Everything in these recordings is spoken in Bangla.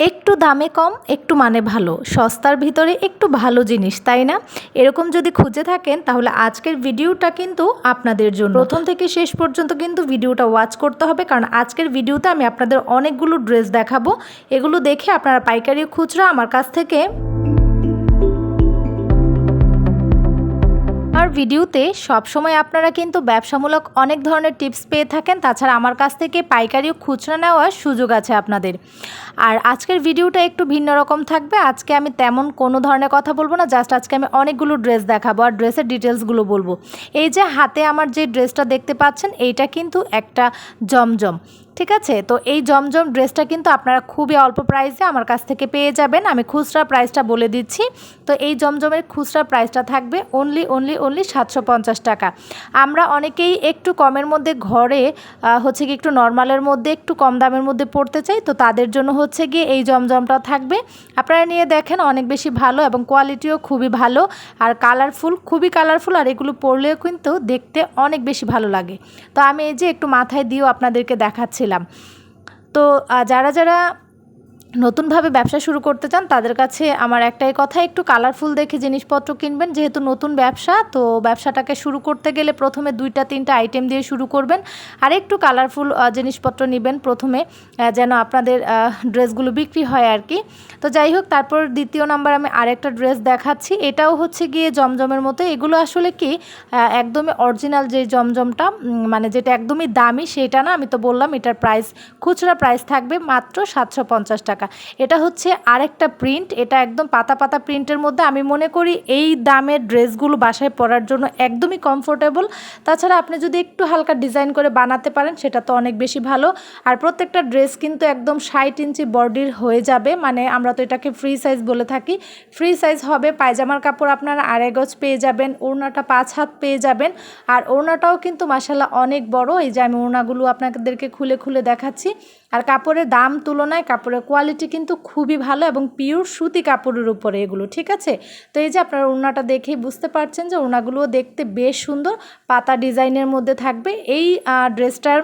একটু দামে কম, একটু মানে ভালো। সস্তার ভিতরে একটু ভালো জিনিস, তাই না? এরকম যদি খুঁজে থাকেন, তাহলে আজকের ভিডিওটা কিন্তু আপনাদের জন্য। প্রথম থেকে শেষ পর্যন্ত কিন্তু ভিডিওটা ওয়াচ করতে হবে, কারণ আজকের ভিডিওতে আমি আপনাদের অনেকগুলো ড্রেস দেখাবো। এগুলো দেখে আপনারা পাইকারি খুচরা আমার কাছ থেকে ভিডিওতে সবসময় আপনারা কিন্তু ব্যবসামূলক অনেক ধরনের টিপস পেয়ে থাকেন। তাছাড়া আমার কাছ থেকে পাইকারি খুচরা নেওয়ার সুযোগ আছে আপনাদের। আর আজকের ভিডিওটা একটু ভিন্ন রকম থাকবে। আজকে আমি তেমন কোনো ধরনের কথা বলব না। জাস্ট আজকে আমি অনেকগুলো ড্রেস দেখাবো আর ড্রেসের ডিটেলসগুলো বলব। এই যে হাতে আমার যে ড্রেসটা দেখতে পাচ্ছেন, এইটা কিন্তু একটা জমজম। ঠিক আছে? তো এই জমজম ড্রেসটা কিন্তু আপনারা খুবই অল্প প্রাইসে আমার কাছ থেকে পেয়ে যাবেন। আমি খুচরা প্রাইসটা বলে দিচ্ছি। তো এই জমজমের খুচরা প্রাইসটা থাকবে অনলি অনলি অনলি সাতশো পঞ্চাশ টাকা। আমরা অনেকেই একটু কমের মধ্যে ঘরে হচ্ছে কি একটু নর্মালের মধ্যে, একটু কম দামের মধ্যে পড়তে চাই। তো তাদের জন্য হচ্ছে গিয়ে এই জমজমটা থাকবে। আপনারা নিয়ে দেখেন অনেক বেশি ভালো এবং কোয়ালিটিও খুবই ভালো। আর কালারফুল খুবই কালারফুল আর এগুলো পরলেও কিন্তু দেখতে অনেক বেশি ভালো লাগে। তো আমি এই যে একটু মাথায় দিয়েও আপনাদেরকে দেখাচ্ছিলাম তো যারা যারা নতুনভাবে ব্যবসা শুরু করতে চান, তাদের কাছে আমার একটাই কথা, একটু কালারফুল দেখে জিনিসপত্র কিনবেন। যেহেতু নতুন ব্যবসা, তো ব্যবসাটাকে শুরু করতে গেলে প্রথমে দুইটা, তিনটা আইটেম দিয়ে শুরু করবেন আর একটু কালারফুল জিনিসপত্র নেবেন প্রথমে যেন আপনাদের ড্রেসগুলো বিক্রি হয় আর কি। তো যাই হোক, তারপর দ্বিতীয় নাম্বার আমি আরেকটা ড্রেস দেখাচ্ছি। এটাও হচ্ছে গিয়ে জমজমের মতো। এগুলো আসলে কি একদমই অরিজিনাল যে জমজমটা মানে যেটা একদমই দামি, সেটা না, আমি তো বললাম এটার প্রাইস খুচরা প্রাইস থাকবে মাত্র সাতশো পঞ্চাশ টাকা। এটা হচ্ছে আরেকটা প্রিন্ট এটা একদম পাতা পাতা প্রিন্টের মধ্যে। আমি মনে করি এই দামের ড্রেসগুলো বাসায় পরার জন্য একদমই কমফোর্টেবল তাছাড়া আপনি যদি একটু হালকা ডিজাইন করে বানাতে পারেন, সেটা তো অনেক বেশি ভালো। আর প্রত্যেকটা ড্রেস কিন্তু একদম ষাট ইঞ্চি বডির হয়ে যাবে। মানে আমরা তো এটাকে ফ্রি সাইজ বলে থাকি। ফ্রি সাইজ হবে পায়জামার কাপড় আপনারা আড়াই গজ পেয়ে যাবেন, ওড়নাটা পাঁচ হাত পেয়ে যাবেন। আর ওড়নাটাও কিন্তু মাসাল্লাহ অনেক বড়। এই যে আমি ওড়নাগুলো আপনাদেরকে খুলে খুলে দেখাচ্ছি। আর কাপড়ের দাম তুলনায় কাপড়ের কোয়ালিটি কিন্তু খুবই ভালো এবং পিওর সুতি কাপড়ের উপরে এগুলো, ঠিক আছে? তো এই যে আপনারা ওড়নাটা দেখেই বুঝতে পারছেন যে ওড়নাগুলোও দেখতে বেশ সুন্দর, পাতা ডিজাইনের মধ্যে থাকবে। এই ড্রেসটার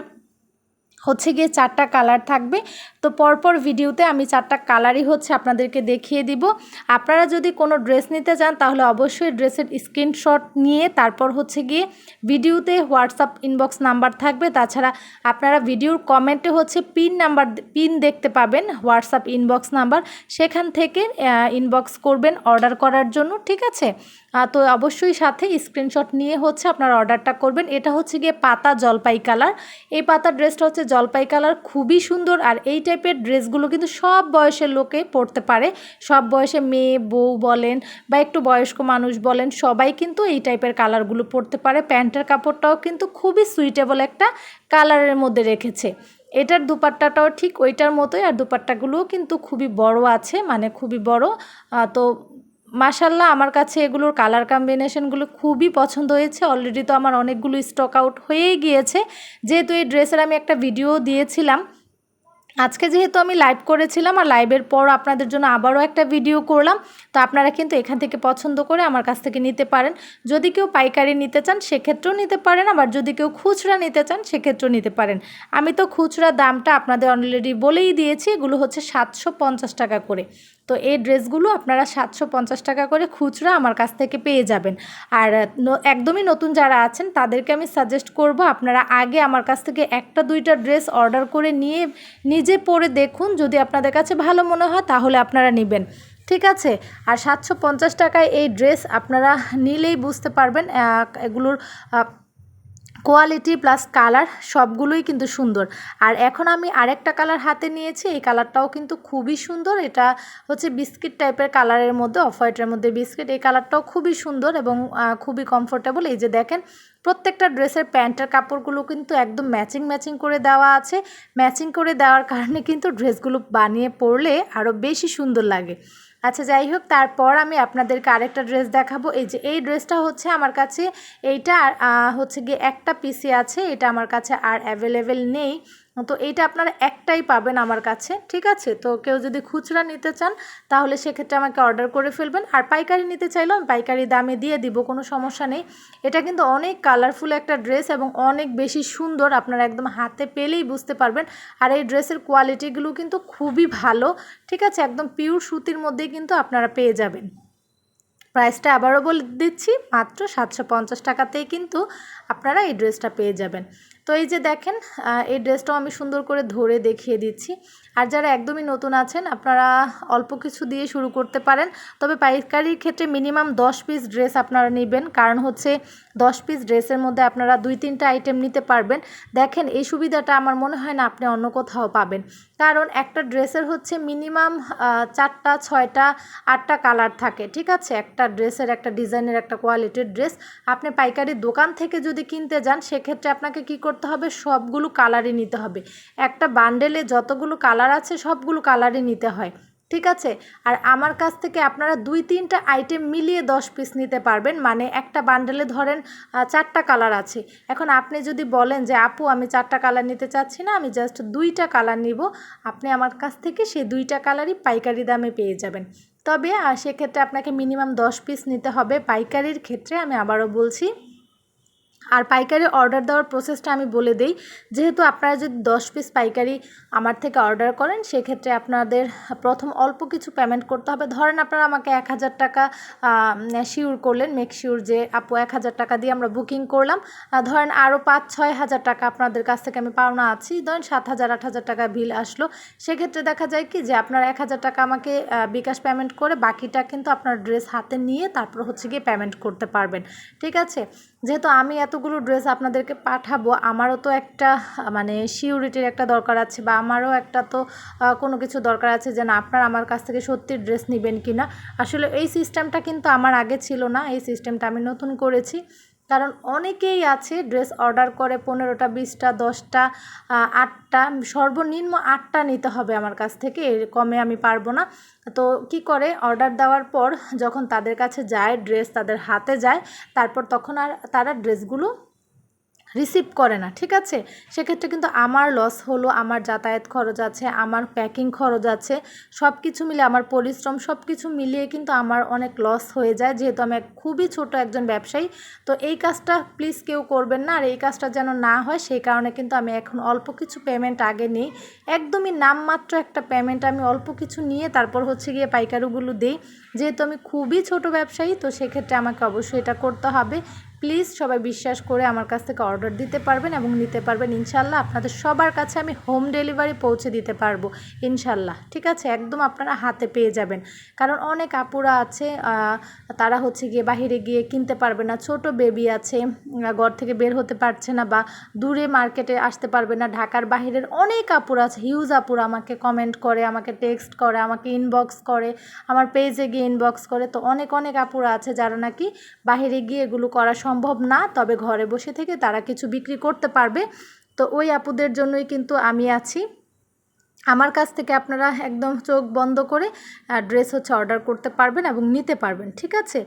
হচ্ছে গিয়ে চারটা কালার থাকবে। তো পরপর ভিডিওতে আমি চারটা কালারই হচ্ছে আপনাদেরকে দেখিয়ে দিব। আপনারা যদি কোনো ড্রেস নিতে চান, তাহলে অবশ্যই ড্রেসের স্ক্রিনশট নিয়ে তারপর হচ্ছে গিয়ে ভিডিওতে হোয়াটসঅ্যাপ ইনবক্স নাম্বার থাকবে। তাছাড়া আপনারা ভিডিওর কমেন্টে হচ্ছে পিন নাম্বার, পিন দেখতে পাবেন, হোয়াটসঅ্যাপ ইনবক্স নাম্বার। সেখান থেকে ইনবক্স করবেন অর্ডার করার জন্য, ঠিক আছে? তো অবশ্যই সাথে স্ক্রিনশট নিয়ে হচ্ছে আপনারা অর্ডারটা করবেন। এটা হচ্ছে গিয়ে পাতা জলপাই কালার। এই পাতা ড্রেসটা হচ্ছে জলপাই কালার খুবই সুন্দর আর এই টাইপের ড্রেসগুলো কিন্তু সব বয়সের লোকে পরতে পারে। সব বয়সে মেয়ে, বউ বলেন বা একটু বয়স্ক মানুষ বলেন, সবাই কিন্তু এই টাইপের কালারগুলো পরতে পারে। প্যান্টের কাপড়টাও কিন্তু খুবই সুইটেবল একটা কালারের মধ্যে রেখেছে। এটার দুপাট্টাটাও ঠিক ওইটার মতোই আর দুপাট্টাগুলোও কিন্তু খুবই বড় আছে মানে খুবই বড়। তো মাশাল্লাহ আমার কাছে এগুলোর কালার কম্বিনেশনগুলো খুবই পছন্দ হয়েছে। অলরেডি তো আমার অনেকগুলো স্টক আউট হয়েই গিয়েছে। যেহেতু এই ড্রেসের আমি একটা ভিডিও দিয়েছিলাম। আজকে যেহেতু আমি লাইভ করেছিলাম আর লাইভের পর আপনাদের জন্য আবারও একটা ভিডিও করলাম, তো আপনারা কিন্তু এখান থেকে পছন্দ করে আমার কাছ থেকে নিতে পারেন। যদি কেউ পাইকারি নিতে চান, সেক্ষেত্রেও নিতে পারেন। আবার যদি কেউ খুচরা নিতে চান, সেক্ষেত্রেও নিতে পারেন। আমি তো খুচরা দামটা আপনাদের অলরেডি বলেই দিয়েছি, এগুলো হচ্ছে সাতশো পঞ্চাশ টাকা করে। তো এই ড্রেসগুলো আপনারা সাতশো পঞ্চাশ টাকা করে খুচরা আমার কাছ থেকে পেয়ে যাবেন। আর একদমই নতুন যারা আছেন, তাদেরকে আমি সাজেস্ট করব আপনারা আগে আমার কাছ থেকে একটা দুইটা ড্রেস অর্ডার করে নিয়ে, নিজে পরে দেখুন। যদি আপনাদের কাছে ভালো মনে হয়, তাহলে আপনারা নেবেন। ঠিক আছে? আর সাতশো পঞ্চাশ টাকায় এই ড্রেস আপনারা নিলেই বুঝতে পারবেন এগুলোর কোয়ালিটি প্লাস কালার সবগুলোই কিন্তু সুন্দর। আর এখন আমি আরেকটা কালার হাতে নিয়েছি, এই কালারটাও কিন্তু খুবই সুন্দর। এটা হচ্ছে বিস্কিট টাইপের কালারের মধ্যে, অফ হোয়াইটের মধ্যে বিস্কিট। এই কালারটাও খুবই সুন্দর এবং খুবই কমফোর্টেবল এই যে দেখেন, প্রত্যেকটা ড্রেসের প্যান্টের কাপড়গুলো কিন্তু একদম ম্যাচিং ম্যাচিং করে দেওয়া আছে। ম্যাচিং করে দেওয়ার কারণে কিন্তু ড্রেসগুলো বানিয়ে পরলে আরও বেশি সুন্দর লাগে। আচ্ছা যাই হোক, তারপর আমি আপনাদেরকে আরেকটা ড্রেস দেখাবো। এই যে, এই ড্রেসটা হচ্ছে আমার কাছে, এইটা হচ্ছে গিয়ে একটা পিসি আছে, এটা আমার কাছে আর অ্যাভেলেবেল নেই। তো এইটা আপনারা একটাই পাবেন আমার কাছে, ঠিক আছে? তো কেউ যদি খুচরা নিতে চান, তাহলে সেক্ষেত্রে আমাকে অর্ডার করে ফেলবেন। আর পাইকারি নিতে চাইলেও আমি পাইকারি দামে দিয়ে দিব, কোনো সমস্যা নেই। এটা কিন্তু অনেক কালারফুল একটা ড্রেস এবং অনেক বেশি সুন্দর, আপনারা একদম হাতে পেলেই বুঝতে পারবেন। আর এই ড্রেসের কোয়ালিটিগুলো কিন্তু খুবই ভালো, ঠিক আছে? একদম পিওর সুতির মধ্যেই কিন্তু আপনারা পেয়ে যাবেন। প্রাইসটা আবারও বলে দিচ্ছি, মাত্র সাতশো পঞ্চাশ টাকাতেই কিন্তু আপনারা এই ড্রেসটা পেয়ে যাবেন। তো এই যে দেখেন এই ড্রেসটাও আমি সুন্দর করে ধরে দেখিয়ে দিচ্ছি। আর যারা একদমই নতুন আছেন, আপনারা অল্প কিছু দিয়ে শুরু করতে পারেন। তবে পাইকারির ক্ষেত্রে মিনিমাম দশ পিস ড্রেস আপনারা নেবেন। কারণ হচ্ছে দশ পিস ড্রেসের মধ্যে আপনারা দুই, তিনটা আইটেম নিতে পারবেন। দেখেন, এই সুবিধাটা আমার মনে হয় না আপনি অন্য কোথাও পাবেন। কারণ একটা ড্রেসের হচ্ছে মিনিমাম চারটা, ছয়টা, আটটা কালার থাকে, ঠিক আছে? একটা ড্রেসের একটা ডিজাইনের একটা কোয়ালিটির ড্রেস আপনি পাইকারি দোকান থেকে যদি কিনতে যান, সেক্ষেত্রে আপনাকে কি করতে হবে? সবগুলো কালারই নিতে হবে। একটা বান্ডেলে যতগুলো কালার আছে, সবগুলো কালারই নিতে হয়। ঠিক আছে? আর আমার কাছ থেকে আপনারা দুই, তিনটা আইটেম মিলিয়ে দশ পিস নিতে পারবেন। মানে একটা বান্ডেলে ধরেন চারটা কালার আছে। এখন আপনি যদি বলেন যে, আপু, আমি চারটা কালার নিতে চাচ্ছি না, আমি জাস্ট দুইটা কালার নিব। আপনি আমার কাছ থেকে সেই দুইটা কালারই পাইকারি দামে পেয়ে যাবেন। তবে সেক্ষেত্রে আপনাকে মিনিমাম দশ পিস নিতে হবে। পাইকারির ক্ষেত্রে আমি আবারও বলছি আর পাইকারি অর্ডার দেওয়ার প্রসেসটা আমি বলে দিই। যেহেতু আপনারা যদি দশ পিস পাইকারি আমার থেকে অর্ডার করেন, সেক্ষেত্রে আপনাদের প্রথম অল্প কিছু পেমেন্ট করতে হবে। ধরেন আপনারা আমাকে এক হাজার টাকা শিওর করলেন মেক শিওর যে, আপু, এক হাজার টাকা দিয়ে আমরা বুকিং করলাম। ধরেন আরও পাঁচ, ছয় হাজার টাকা আপনাদের কাছ থেকে আমি পাওনা আছি। ধরেন সাত হাজার, আট হাজার টাকা বিল আসলো। সেক্ষেত্রে দেখা যায় কি যে, আপনার এক হাজার টাকা আমাকে বিকাশ পেমেন্ট করে বাকিটা কিন্তু আপনার ড্রেস হাতে নিয়ে তারপর হচ্ছে গিয়ে পেমেন্ট করতে পারবেন। ঠিক আছে? যেহেতু আমি এতগুলো ড্রেস আপনাদেরকে পাঠাবো, আমারও তো একটা মানে সিউরিটির একটা দরকার আছে বা আমারও একটা তো কোনো কিছু দরকার আছে যে না, আপনার আমার কাছ থেকে সত্যি ড্রেস নেবেন কি না আসলে এই সিস্টেমটা কিন্তু আমার আগে ছিল না, এই সিস্টেমটা আমি নতুন করেছি। কারণ অনেকেই আছে ড্রেস অর্ডার করে পনেরোটা, বিশটা, দশটা আটটা, সর্বনিম্ন আটটা নিতে হবে আমার কাছ থেকে, এর কমে আমি পারব না। তো কি করে? অর্ডার দেওয়ার পর যখন তাদের কাছে যায় ড্রেস তাদের হাতে যায়, তারপর তখন আর তারা ড্রেসগুলো রিসিভ করে না, ঠিক আছে? সেক্ষেত্রে কিন্তু আমার লস হলো, আমার যাতায়াত খরচ আছে, আমার প্যাকিং খরচ আছে সব কিছু মিলে, আমার পরিশ্রম সব কিছু মিলিয়ে কিন্তু আমার অনেক লস হয়ে যায়, যেহেতু আমি খুবই ছোট একজন ব্যবসায়ী। তো এই কাজটা প্লিজ কেউ করবেন না, আর এই কাজটা যেন না হয়, সেই কারণে কিন্তু আমি এখন অল্প কিছু পেমেন্ট আগে নিই। একদমই নামমাত্র একটা পেমেন্ট আমি অল্প কিছু নিয়ে তারপর হচ্ছে গিয়ে পাইকারুগুলো দিই। যেহেতু আমি খুবই ছোট ব্যবসায়ী, তো সেক্ষেত্রে আমাকে অবশ্যই এটা করতে হবে। প্লিজ সবাই বিশ্বাস করে আমার কাছ থেকে অর্ডার দিতে পারবেন এবং নিতে পারবেন। ইনশাল্লাহ আপনাদের সবার কাছে আমি হোম ডেলিভারি পৌঁছে দিতে পারব ইনশাল্লাহ ঠিক আছে? একদম আপনারা হাতে পেয়ে যাবেন। কারণ অনেক আপুরা আছে তারা হচ্ছে গিয়ে বাহিরে গিয়ে কিনতে পারবে না। ছোট বেবি আছে ঘর থেকে বের হতে পারছে না বা দূরে মার্কেটে আসতে পারবে না। ঢাকার বাহিরের অনেক আপুরা আছে হিউজ আপুরা আমাকে কমেন্ট করে, আমাকে টেক্সট করে, আমাকে ইনবক্স করে, আমার পেজে গিয়ে ইনবক্স করে। তো অনেক অনেক আপুরা আছে যারা নাকি বাহিরে গিয়ে এগুলো করা সম্ভব না, তবে ঘরে বসে থেকে তারা কিছু বিক্রি করতে পারবে। তো ওই আপুদের জন্যই কিন্তু আমি আছি। আমার কাছ থেকে আপনারা একদম চোখ বন্ধ করে ড্রেস হচ্ছে অর্ডার করতে পারবেন এবং নিতে পারবেন, ঠিক আছে?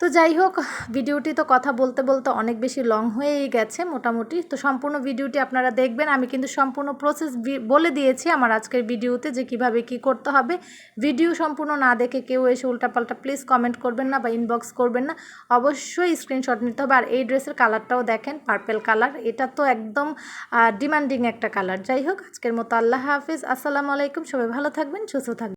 তো যাই হোক, ভিডিওটি তো কথা বলতে বলতে অনেক বেশি লং হয়েই গেছে মোটামুটি। তো সম্পূর্ণ ভিডিওটি আপনারা দেখবেন। আমি কিন্তু সম্পূর্ণ প্রসেস বলে দিয়েছি আমার আজকের ভিডিওতে যে কীভাবে কি করতে হবে। ভিডিও সম্পূর্ণ না দেখে কেউ এসে উল্টাপাল্টা প্লিজ কমেন্ট করবেন না বা ইনবক্স করবেন না। অবশ্যই স্ক্রিনশট নিতে হবে। আর এই ড্রেসের কালারটাও দেখেন পার্পেল কালার এটা তো একদম ডিমান্ডিং একটা কালার যাই হোক, আজকের মতো আল্লাহ হাফিজ। আসসালামু আলাইকুম। সবাই ভালো থাকবেন, সুস্থ থাকবেন।